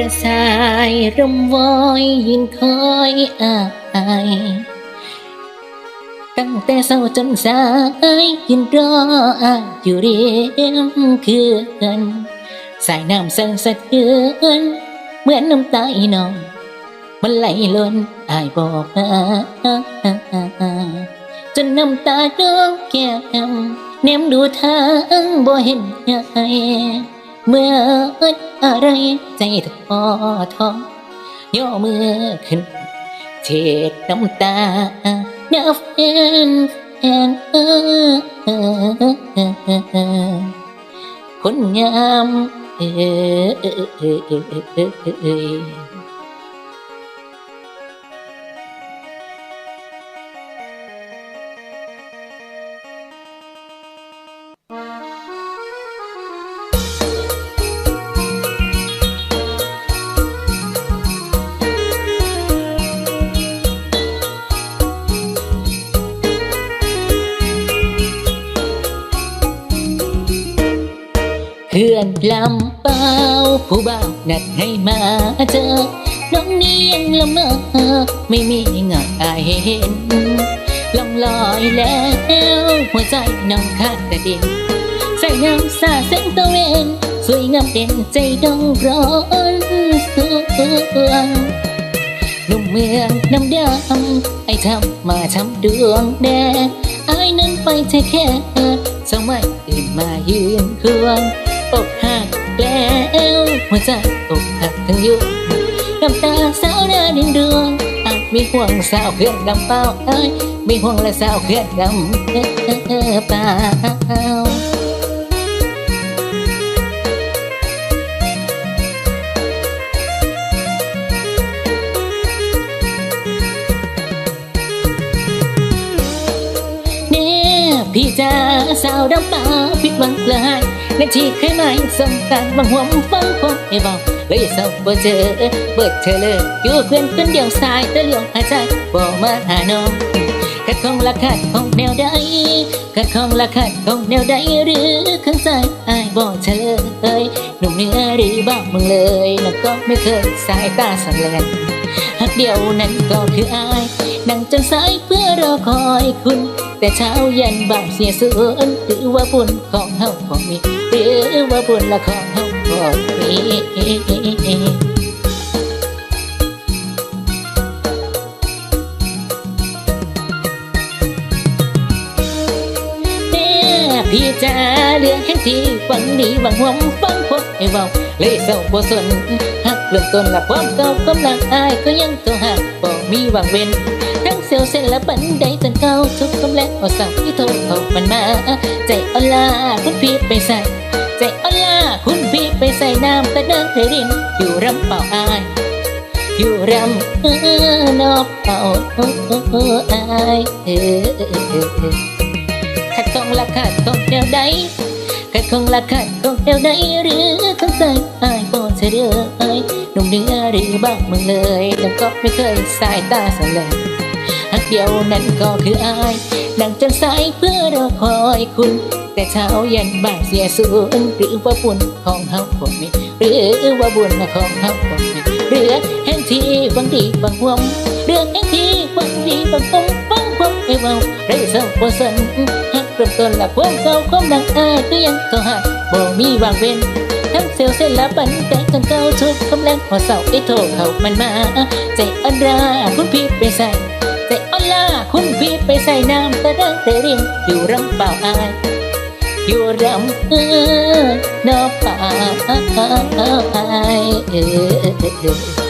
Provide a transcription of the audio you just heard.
ระซายรำวอยยืนคอยอายตั้งแต่เช้าจนสายยืนรออายอยู่เรียมคืนสายน้ำสั่นสะเทือนเหมือนน้ำตาอีน้อง มันไหลล้นอายบอกมาจนน้ำตาดองแก้มแนมดูทางบ่เห็นไง เมื่ออะไรใจท้อท้อย่อมือขึ้นเช็ดน้ำตาเน้าแฟนแฟนเออเออเออเออเออคนงามเออ ออเออเออเออเออเออเพื่อนลำเปล่าผู้บ่าวนัดให้มาเจอ น้องนี้ยังละเมอไม่มีเงาอายเห็นลองลอยแล้ว หัวใจน้องขาดแต่ดินใส่น้ำสาเส้นตะเวนสวยงามเด่นใจดองร้อนสวงหนุ่มเมืองน้ำดำไอ้ทำมาทำดวงแดงไอ้นั้นไปแค่แค่สมัยอื่นมายืนควง อกหักแล้วหัวใจอกหักทั้งยุคน้ำตาสาวหน้าดินดวงอาจมีห่วงสาวเพื่อนดำเปล่าเอ้ยมีห่วงและสาวเพื่อนดำเออเออเปล่าพี่จ้าสาวดำเปล่าผิดหวังเลย และที่เคยหมายสำคัญบางหัวมึงฟังคงไม่บอกเลยเศร้าบ่เจอเบิดเธอเลยอยู่เพื่อนคนเดียวสายแต่เลี้ยวหาใจบ่มาหาน้องขัดของละขัดของแนวใดขัดของละขัดของแนวใดหรือข้างใจอายบ่เฉลยหนุ่มเนื้อหรือบ้ามึงเลยน้องก็ไม่เคยสายตาสั่นแลนหักเดียวนั้นก็คืออายนั่งจนสายเพื่อรอคอยคุณ แต่เช้ายันบ่ายเสียส่วนหรือว่าบุญของเฮาของมีหรือว่าบุญละของเฮาของมีแม่พี่จ๋าเรืองแห่งที่หวังดีหวังหวงฟังพบให้เว้าเลยเศร้าบ่สนหักเริ่มต้นละความเก่ากำลังอายก็ยังตัวหักบ่มีหวังเว้น เซลเส้นและบันไดจนเก่าทุกคำแลกเอาสั่งที่โทรเขามันมา ใจอลาคุณพี่ไปใส่ ใจอลาคุณพี่ไปใส่น้ำแต่เดินเธอริมอยู่รำเป่าอาย อยู่รำเออนอบเป่าเออเออเอายเออเออเออเออขัดของละขัดของแนวใดขัดของละขัดของแนวใดหรือข้างใจอายก็เธอเด้อเอ้ยหนุ่มเนื้อหรือบ้างมึงเลยแล้วก็ไม่เคยสายตาสั่นเลยหั กเดียวนั้นก็คืออายนั่งจนสายเพื่อรอคอยคุณ แต่เช้ายันบ่ายเสียสูญหรือว่าบุญของเฮาคนนี้หรือว่าบุญของเฮาคนนี้เรื่องแห่งที่บางดีบางหวงเรื่องแห่งที่บางดีบางหวงบางหวงไอ้เบาไรเศร้าบ่สนหักเริ่มต้นละความเก่าความดังอายก็ยังตัวหักบ่มีวางเว้นทั้งเซลเส้นละปันแต่จนเก่าทุกคำแรงพอเสาไอ้โทรเขามันมา ใจอันราคุณพี่ไปใส่ ใจอ่อลาคุณพี่ไปใส่น้ำตะดังแต่ริมอยู่รำเปล่าอาย อยู่รำเออนอเปล่าอายเออ